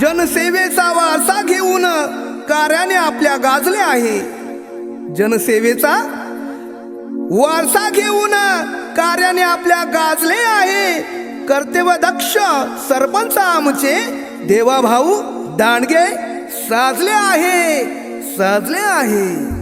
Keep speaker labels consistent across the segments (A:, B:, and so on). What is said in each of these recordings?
A: जनसेवेचा वारसा घेऊन कार्याने आपल्या गाजले आहे. जनसेवेचा वारसा घेऊन कार्याने आपल्या गाजले आहे. कर्तव्य दक्ष सरपंच आमचे देवाभाऊ दांडगे साजले आहे. साजले आहे.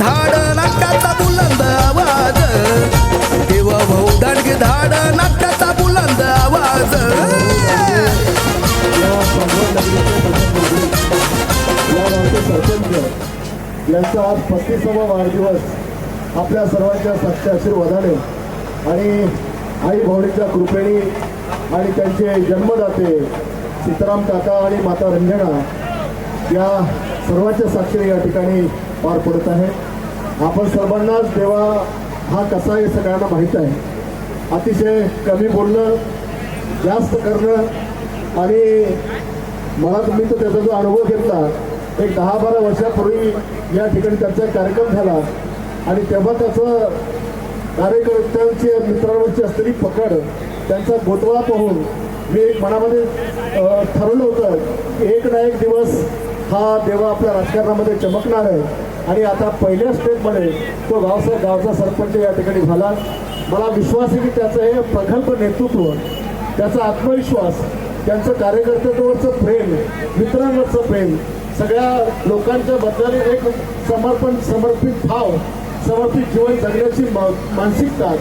A: धाड नाट्याचा बुलंद आवाज. देवा भाऊ दांडगे धाड नाट्याचा बुलंद आवाज.
B: यांचा आज पस्तीसावा वाढदिवस आपल्या सर्वांच्या सत्य आशीर्वादाने. आणि आई भावनेच्या कृपेने आणि त्यांचे जन्मदाते सीताराम काका आणि माता रंजना या सर्वांच्या साक्षीने या ठिकाणी पार पडत आहे आपण सर्वांनाच देवा हा कसा आहे सगळ्यांना माहीत आहे. अतिशय कमी बोलणं जास्त करणं आणि मला तुम्ही तर त्याचा जो अनुभव घेतला एक दहा बारा वर्षापूर्वी या ठिकाणी त्यांचा कार्यक्रम झाला आणि तेव्हा त्याचं कार्यकर्त्यांची मित्रांवरची असलेली पकड त्यांचा गोतवा पाहून मी एक मनामध्ये ठरवलं होतं की एक ना एक दिवस हा देवा आपल्या राजकारणामध्ये चमकणार आहे. आणि आता पहिल्या स्टेपमध्ये तो गावचा गावचा सरपंच या ठिकाणी झाला. मला विश्वास आहे की त्याचं हे प्रगल्भ नेतृत्व त्याचा आत्मविश्वास त्यांचं कार्यकर्त्यांवरचं प्रेम मित्रांवरचं प्रेम सगळ्या लोकांच्या बद्दल एक समर्पण समर्पित भाव समर्पित जीवन जगण्याची मा- मानसिकता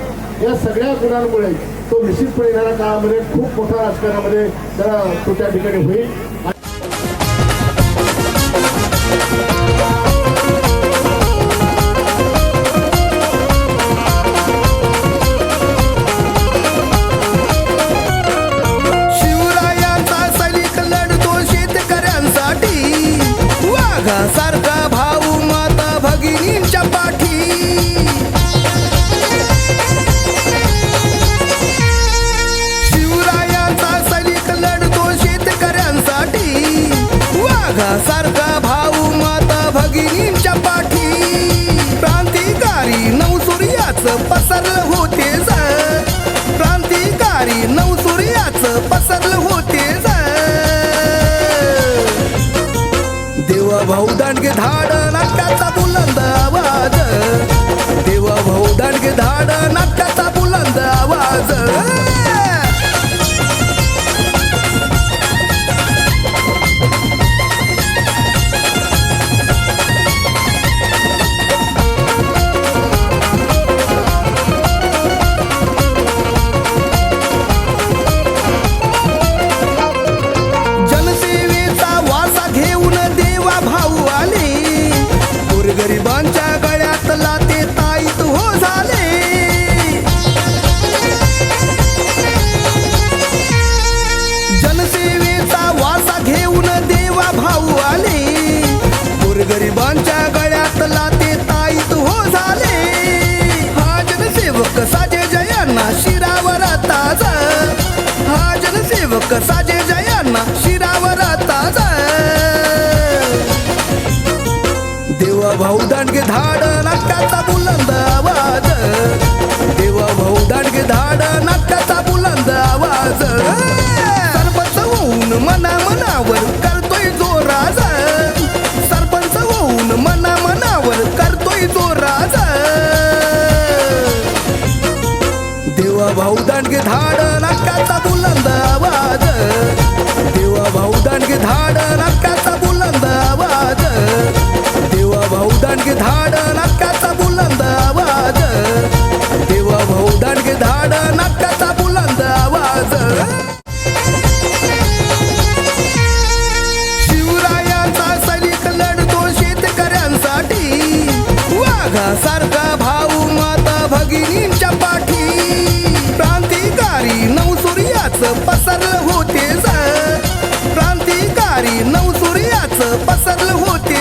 B: या सगळ्या गुणांमुळे तो निश्चितपणे येणाऱ्या काळामध्ये खूप मोठ्या राजकारणामध्ये जरा तो त्या ठिकाणी होईल.
A: कसा जे जयांना शिरावर आता देवा भाऊ दांडगे धाड नाटकाचा बुलंद आवाज. देवा भाऊ दांडगे धाड नाटकाचा बुलंद आवाज. देवा भाऊ धाड नाटकाचा बुलंद आवाज. देवा भाऊ दांडगे धाड नाटकाचा बुलंद आवाज. शिवरायांचा सैनिक लढतो शेतकऱ्यांसाठी. वाघासारखा भाऊ माता भगिनींच्या पाठी. क्रांतिकारी नवसूर्याच पसरलं होते क्रांतिकारी नवसूर्याच पसरलं होते.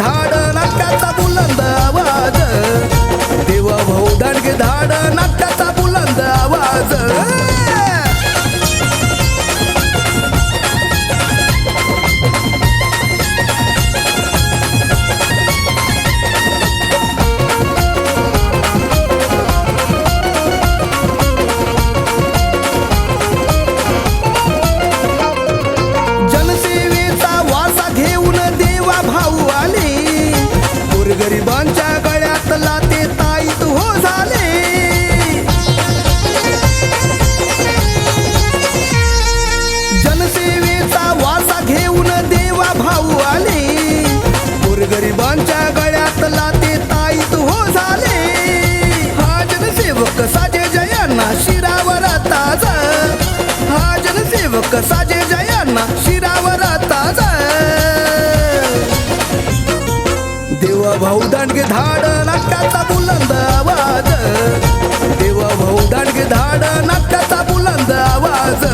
A: धाड नाटकाचा बुलंद आवाज. देवा भाऊ दांडगे धाड कसा साजे जयांना शिरावर आता देवा भाऊ दांडगे धाड नाटकाचा बुलंद आवाज. देवा भाऊ दांडगे धाड नाटकाचा बुलंद आवाज.